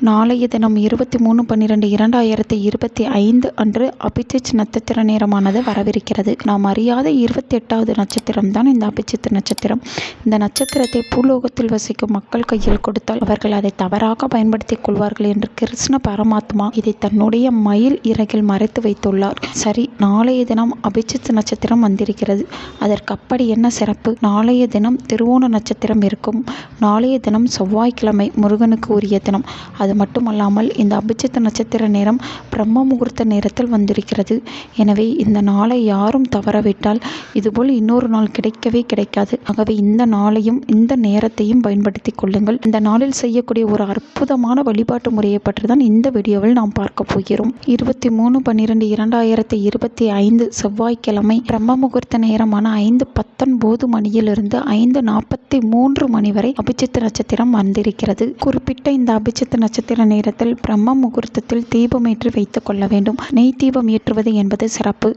நாளைய தினம் இருபத்தி மூணு பன்னிரெண்டு இரண்டாயிரத்தி இருபத்தி ஐந்து அன்று அபிஜித் நட்சத்திர நேரமானது வரவிருக்கிறது. நாம் அறியாத இருபத்தி எட்டாவது நட்சத்திரம் தான் இந்த அபிஜித் நட்சத்திரம். இந்த நட்சத்திரத்தை பூலோகத்தில் வசிக்கும் மக்கள் கையில் கொடுத்தால் அவர்கள் அதை தவறாக பயன்படுத்திக் கொள்வார்கள் என்று கிருஷ்ண பரமாத்மா இதை தன்னுடைய மயில் இறகில் மறைத்து வைத்துள்ளார். சரி நாளைய தினம் அபிஜித் நட்சத்திரம் வந்திருக்கிறது. அதற்கு அப்படி என்ன சிறப்பு? நாளைய தினம் திருவோண நட்சத்திரம் இருக்கும். நாளைய தினம் செவ்வாய்க்கிழமை முருகனுக்கு உரிய தினம். அது மட்டுமல்லாமல் இந்த அபிஜித் நட்சத்திர நேரம் பிரம்ம முகூர்த்த நேரத்தில் வந்திருக்கிறது. எனவே இந்த நாளை யாரும் தவறவிட்டால் இதுபோல் இன்னொரு நாள் கிடைக்கவே கிடைக்காது. ஆகவே இந்த நாளையும் இந்த நேரத்தையும் பயன்படுத்தி கொள்ளுங்கள். இந்த நாளில் செய்யக்கூடிய ஒரு அற்புதமான வழிபாட்டு முறையை பற்றி தான் இந்த வீடியோவில் நாம் பார்க்க போகிறோம். இருபத்தி மூணு பன்னிரெண்டு இரண்டாயிரத்தி இருபத்தி ஐந்து செவ்வாய்க்கிழமை பிரம்ம முகூர்த்த நேரமான ஐந்து பத்தொன்பது மணியிலிருந்து ஐந்து நாற்பத்தி மூன்று மணி வரை அபிஜித் நட்சத்திரம் வந்திருக்கிறது. குறிப்பிட்ட இந்த அபிஜித் நட்சத்திர நேரத்தில் பிரம்ம முகூர்த்தத்தில் தீபம் ஏற்றி வைத்துக் கொள்ள வேண்டும். நெய் தீபம் ஏற்றுவது என்பது சிறப்பு.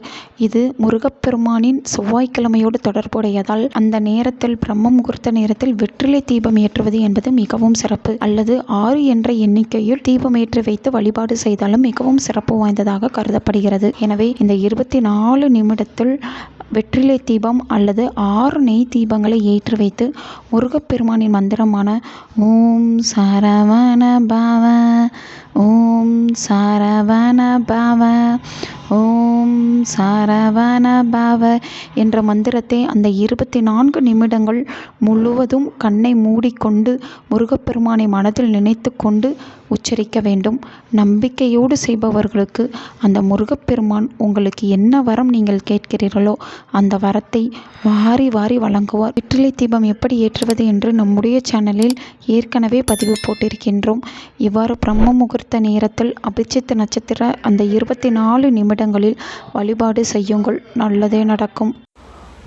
இது முருகப்பெருமானின் செவ்வாய்க்கிழமையோடு தொடர்புடையதால் அந்த நேரத்தில் பிரம்ம முகூர்த்த நேரத்தில் வெற்றிலை தீபம் ஏற்றுவது என்பது மிகவும் சிறப்பு. அல்லது ஆறு என்ற எண்ணிக்கையில் தீபம் ஏற்றி வைத்து வழிபாடு செய்தாலும் மிகவும் சிறப்பு வாய்ந்ததாக கருதப்படுகிறது. எனவே இந்த இருபத்தி நாலு நிமிடத்தில் வெற்றிலை தீபம் அல்லது ஆறு நெய் தீபங்களை ஏற்றி வைத்து முருகப்பெருமானின் மந்திரமான ஓம் சரவண பவ ஓம் சரவண பவ ஓம் சரவண பவ என்ற மந்திரத்தை அந்த இருபத்தி நான்கு நிமிடங்கள் முழுவதும் கண்ணை மூடிக்கொண்டு முருகப்பெருமானை மனதில் நினைத்து கொண்டு உச்சரிக்க வேண்டும். நம்பிக்கையோடு செய்பவர்களுக்கு அந்த முருகப்பெருமான் உங்களுக்கு என்ன வரம் நீங்கள் கேட்கிறீர்களோ அந்த வரத்தை வாரி வாரி வழங்குவார். வெற்றிலை தீபம் எப்படி ஏற்றுவது என்று நம்முடைய சேனலில் ஏற்கனவே பதிவு போட்டிருக்கின்றோம். இவ்வாறு பிரம்ம முகூர்த்த நேரத்தில் அபிஜித் நட்சத்திர அந்த இருபத்தி நாலு நிமிடம் நிமிடங்களில் வழிபாடு செய்யுங்கள். நல்லதே நடக்கும்.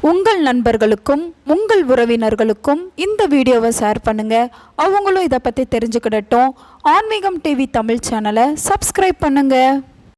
உங்கள் நண்பர்களுக்கும் உங்கள் உறவினர்களுக்கும் இந்த வீடியோவை ஷேர் பண்ணுங்க. அவங்களும் இதை பற்றி தெரிஞ்சுக்கிடட்டும். ஆன்மீகம் டிவி தமிழ் சேனலை சப்ஸ்கிரைப் பண்ணுங்கள்